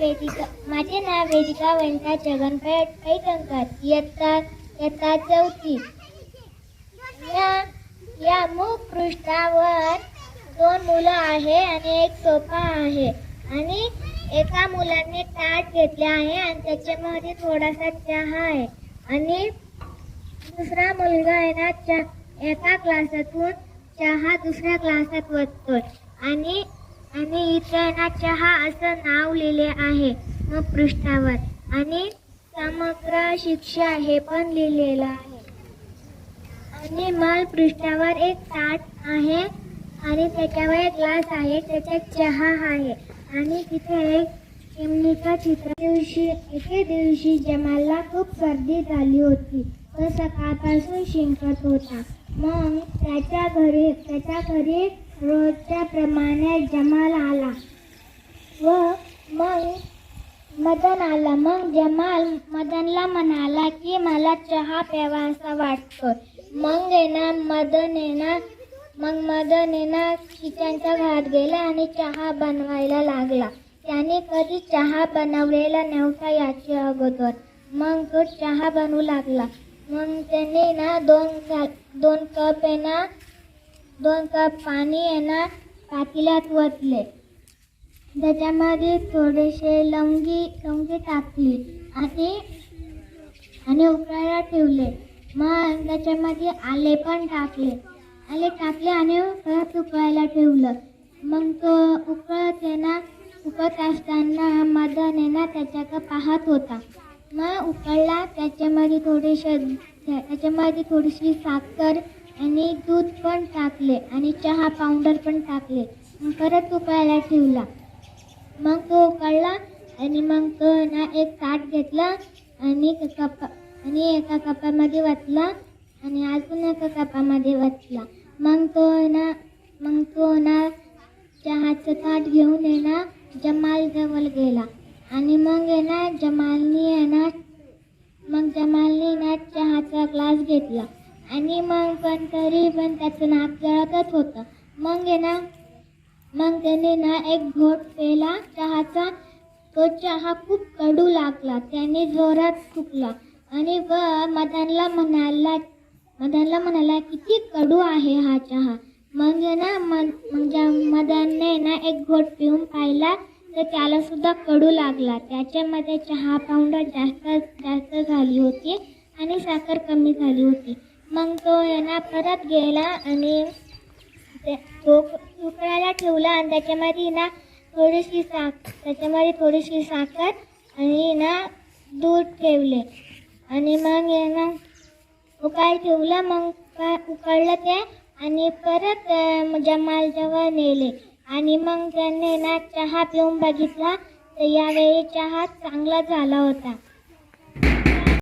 वेदिका माझे नाव वेदिका व्यंकट जगन पैठणकर इयत्ता इयत्ता चौथी. या या मुख पृष्ठावर दोन मुलं आहे आणि एक सोफा आहे. आणि एका मुलाने ताट घेतले आहे आणि त्याच्यामध्ये थोडासा चहा आहे. आणि दुसरा मुलगा आहे ना चा एका ग्लासातून चहा दुसऱ्या ग्लासात वततोय आणि आणि इतरांना चहा असं नाव लिहिले आहे. मग पृष्ठावर. आणि समग्र शिक्षा हे पण लिहिलेलं आहे. आणि मग पृष्ठावर एक ताट आहे आणि त्याच्यावर एक ग्लास आहे त्याच्यात चहा आहे. आणि तिथे एक चिमणीचा चित्र दिवशी एके दिवशी जमालला खूप सर्दी झाली होती. तो सकाळपासून शिंकत होता. मग त्याच्या घरी त्याच्या घरी रोजच्या प्रमाणे जमाल आला. व मग मदन आला. मग जमाल मदनला म्हणाला की मला चहा प्यावासा वाटतो मग येणार मदन येणार मग मदन येणार किचनच्या घरात गेला आणि चहा बनवायला लागला. त्याने कधी चहा बनवलेला नव्हता याची अगोदर. मग तो चहा बनवू लागला. मग त्याने ना दोन दोन कप आहे ना दोन कप पाणी आहे ना पातेल्यात वतले त्याच्यामध्ये थोडेसे लवंगी लवंगी टाकली. आणि आणि उकळायला ठेवले. मग त्याच्यामध्ये आले पण टाकले. आले टाकले आणि परत उकळायला ठेवलं. मग तो उकळत आहे ना उकळत असताना मदन आहे ना त्याच्याकडे पाहत होता. मग उकळला त्याच्यामध्ये थोडेसे त्याच्यामध्ये थोडीशी साखर आणि दूध पण टाकले आणि चहा पावडर पण टाकले. मग परत उकळायला ठेवला. मग तो उकळला आणि मग तो ना एक ताट घेतला आणि कपा आणि एका कपामध्ये वाचला आणि अजून एका कपामध्ये वाचला मग तो ना मग तो ना चहाचं ताट घेऊन आहे ना जमाल जवळ गेला. आणि मग आहे ना जमालनी आहे ना मग जमालनी ना चहाचा ग्लास घेतला. आणि मग पण तरी पण त्याचं नाक जळतच होतं. मग आहे ना. मग त्याने ना एक घोट पेला. चहाचा तो चहा खूप कडू लागला. त्याने जोरात फुकला. आणि व मदनला म्हणाला मदनला म्हणाला किती कडू आहे हा चहा. मग आहे ना म्हणजे मदनने ना एक घोट पिऊन पाहिला तर त्याला सुद्धा कडू लागला. त्याच्यामध्ये चहा पावडर जास्त जास्त झाली होती आणि साखर कमी झाली होती. मग तो यांना परत गेला आणि ते तो उकळायला ठेवला आणि त्याच्यामध्ये ना थोडीशी साख त्याच्यामध्ये थोडीशी साखर आणि ना दूध ठेवले. आणि मग यांना उकाळ ठेवलं मग का उकळलं ते आणि परत अं, जमालजवळ नेले. आणि मग त्याने ना चहा पिऊन बघितला तर यावेळी चहा चांगला झाला होता.